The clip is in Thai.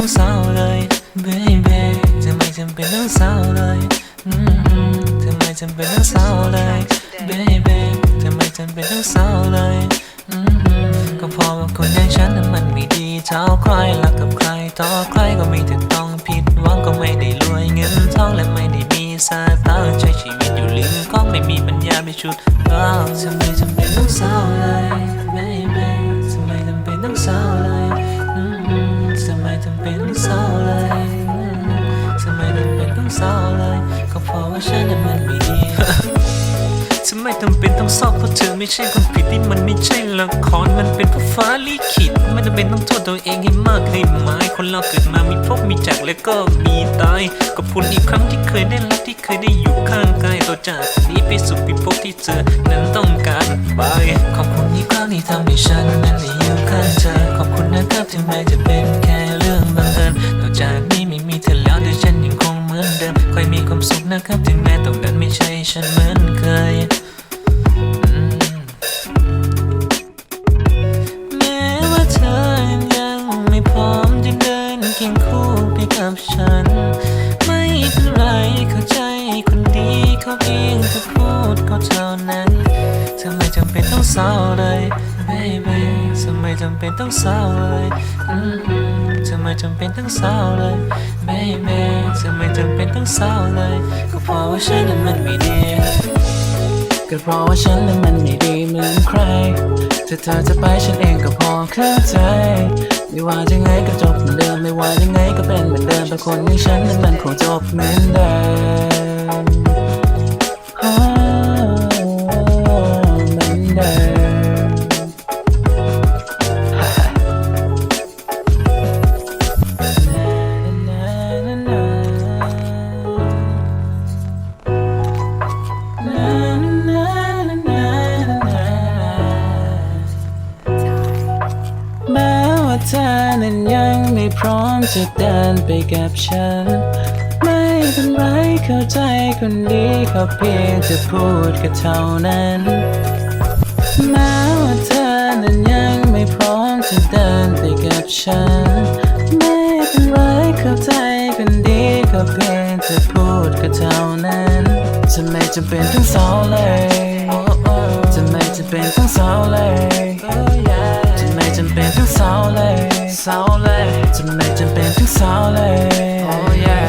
ต้องเศร้าเลย baby เธอไม่จำเป็นต้องเศร้าเลยอืมเธอไม่จำเป็นต้องเศร้าเลย baby เธอไม่จำเป็นต้องเศร้าเลยก็เพราะว่าคนอย่างฉันนั้นมันไม่ดีเท่าใครรักกับใครต่อใครก็ไม่ถึงต้องผิดหวังก็ไม่ได้รวยเงินทองและไม่ได้มีสายตาใช้ชีวิตอยู่ลืมของไม่มีปัญญาไปชุดเราทำไมจำเป็นต้องเศร้าเลย ก็เพราฉันนั้นมันไม่ดีฉันไม่จำเป็นต้องเศร้าเพราะเธอไม่ใช่คนผิดที่มันไม่ใช่ละครมันเป็นเพราะฟ้าลิขิตไม่จำเป็นต้องโทษตัวเองให้มากให้หมายคนเราเกิดมามีพบมีจากแล้วก็มีตายขอบคุณอีกครั้งที่เคยได้รักที่เคยได้อยู่ข้างกายต่อจากนี้ไปสู่พิภพที่เธอนั้นต้องการไปขอบคุณอีกครั้งที่ทำให้ฉัน นะครับ ถึงแม้ตรงนั้นไม่ใช่ฉันเหมือนเคยแม้ว่าเธอยังไม่พร้อมจะเดินเคียงคู่ไปกับฉัน ไม่เป็นไรเข้าใจคนดีเขาเพียงแค่พูดก็เท่านั้นเธอไม่จำเป็นต้องเศร้าเลย baby เธอไม่จำเป็นต้องเศร้าเลยอืมเธอไม่จำเป็นต้องเศร้าเลย baby ไม่จำเป็นต้องเศร้าเลย ก็เพราะว่าฉันนั้นมันไม่ดีก็เพราะว่าฉันนั้นมันไม่ดีเหมือนใคร ถ้าเธอจะไปฉันเองก็พอเข้าใจ ไม่ว่าจะไงก็จบเหมือนเดิม ไม่ว่ายังไงก็เป็นเหมือนเดิมแต่คนอย่างฉันนั้นมันคงจบเหมือนเดิม พร้อมจะเดินไปกับฉัน ไม่เป็นไรเข้าใจคนดีเขาเพียงจะพูดก็เท่านั้นแม้ว่าเธอนั้นยังไม่พร้อมจะเดินไปกับฉัน ไม่เป็นไรเข้าใจคนดีเขาเพียงจะพูดก็เท่านั้นจะไม่จำเป็นต้องเศร้าเลยจะไม่จำเป็นต้องเศร้าเลย เป็นต้องเศร้าเลยเศร้าเลยจะไม่จำเป็นต้องเศร้าเลย